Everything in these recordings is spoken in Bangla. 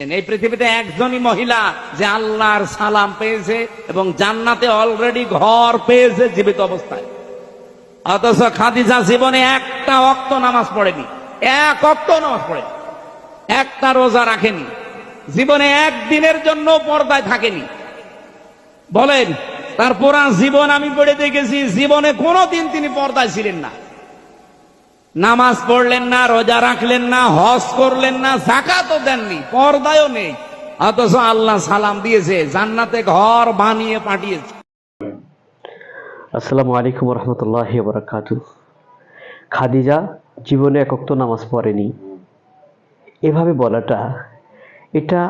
এই পৃথিবীতে একজনই মহিলা যে আল্লাহর সালাম পেয়েছে এবং জান্নাতে অলরেডি ঘর পেয়েছে জীবিত অবস্থায়। অথচ খাদিজা জীবনে একটা অক্ত নামাজ পড়েনি, এক অক্ত নামাজ পড়েনি, একটা রোজা রাখেনি, জীবনে একদিনের জন্য পর্দায় থাকেনি। বলেন, তার পুরা জীবন আমি পড়ে দেখেছি, জীবনে কোনোদিন তিনি পর্দায় ছিলেন না। নামাজ পড়লেন না, রোজা রাখলেন না, হজ করলেন না জাকাতও দেননি, পর্দায়ও নেই। অথচ আল্লাহ সালাম দিয়েছে, জান্নাতে ঘর বানিয়ে পাঠিয়েছে। আসসালামু আলাইকুম রহমতুল্লাহ বরকাত খাদিজা জীবনে একক তো নামাজ পড়েনি। এভাবে বলাটা, এটা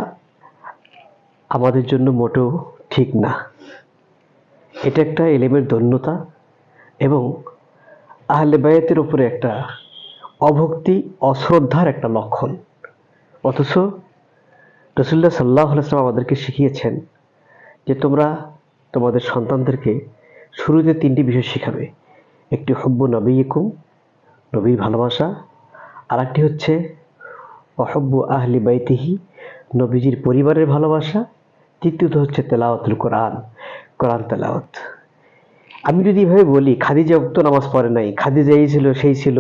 আমাদের জন্য মোটেও ঠিক না। এটা একটা এলেমের ধন্যতা এবং আহলে বায়াতের উপরে একটা অভক্তি, অশ্রদ্ধার একটা লক্ষণ। অথচ রসুল্লাহ সাল্লাহ সাল্লাম আমাদেরকে শিখিয়েছেন যে তোমরা তোমাদের সন্তানদেরকে শুরুতে তিনটি বিষয় শেখাবে। একটি হব্য নবী ইকুম নবীর ভালোবাসা। আর একটি হচ্ছে অহব্য আহলি বাইতিহি নবীজির পরিবারের ভালোবাসা। তৃতীয়ত হচ্ছে তেলাওয়াতুল কোরআন কোরআন তেলাওয়াত। আমি যদি এভাবে বলি, খাদিজা উক্ত নামাজ পড়ে নাই, খাদিজা এই ছিল, সেই ছিল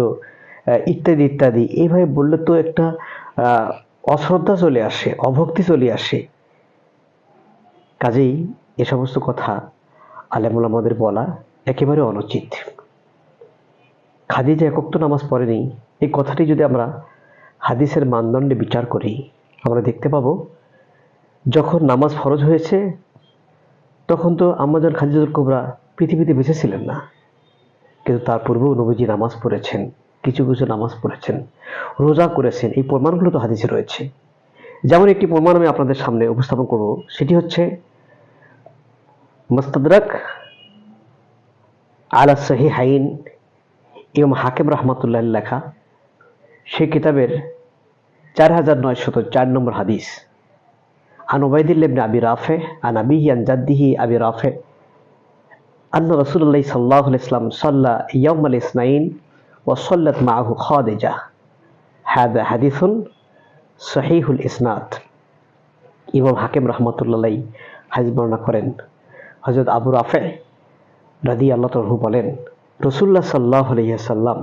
ইত্যাদি ইত্যাদি এইভাবে বললে তো একটা অশ্রদ্ধা চলে আসে, অভক্তি চলে আসে। কাজেই এ সমস্ত কথা আলেমুল আমাদের বলা একেবারে অনুচিত। খাদিজা একক তো নামাজ পড়েনি এই কথাটি যদি আমরা হাদিসের মানদণ্ডে বিচার করি, আমরা দেখতে পাবো, যখন নামাজ ফরজ হয়েছে, তখন তো আমাদের খাদিজাতুল কোবরা পৃথিবীতে বেঁচে ছিলেন না। কিন্তু তার পূর্বেও নবীজি নামাজ পড়েছেন, কিছু কিছু নামাজ পড়েছেন, রোজা করেছেন, এই প্রমাণগুলো তো হাদিসে রয়েছে। যেমন একটি প্রমাণ আমি আপনাদের সামনে উপস্থাপন করব, সেটি হচ্ছে, মস্তদরাক আলা সহি হাইন এবং হাকিম রহমতুল্লাহ লেখা, সেই কিতাবের চার হাজার নয়শত চার নম্বর হাদিস। আন ওবায়দুল্লাবনে আবি রাফে, আন আবিহি আন জাদ্দিহি আবি রাফে আন্ন রসুল্লাহ সাল্লাহ ইসলাম সাল্লাহ আল ইসনাইন ও সল্লাত মাহু খাদেজা। হ্যাদ হাদিসুন সহিহুল ইসনাত ইমাম হাকিম রহমতুল্লাহ হাজ বর্ণনা করেন। হজরত আবু রাফে রাদি আল্লাহ তরহু বলেন রসুল্লাহ সাল্লাহ আলহিহাসাল্লাম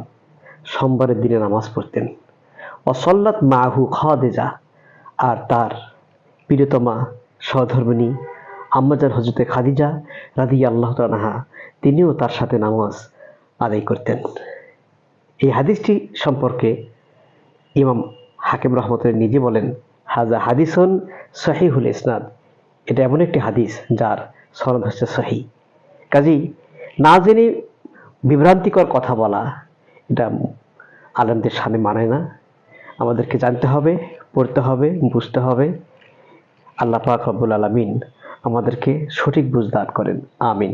সোমবারের দিনে নামাজ পড়তেন। অসল্লাত মাহু খাদেজা। আর তার প্রিয়তমা সহধর্মিনী আম্মাজান হজরতে খাদিজা রাদি আল্লাহ তালাহা তিনিও তার সাথে নামাজ আদায় করতেন। এই হাদিসটি সম্পর্কে ইমাম হাকিম রহমতুল্লাহ নিজে বলেন হাজা হাদিসন সহিহুল ইসনাদ। এটা এমন একটি হাদিস যার সনদ হচ্ছে সহি কাজেই না জেনে বিভ্রান্তিকর কথা বলা, এটা আলেমদের সামনে মানায় না। আমাদেরকে জানতে হবে, পড়তে হবে, বুঝতে হবে। আল্লাহ পাক রব্বুল আলমিন আমাদেরকে সঠিক বুঝ দান করেন। আমিন।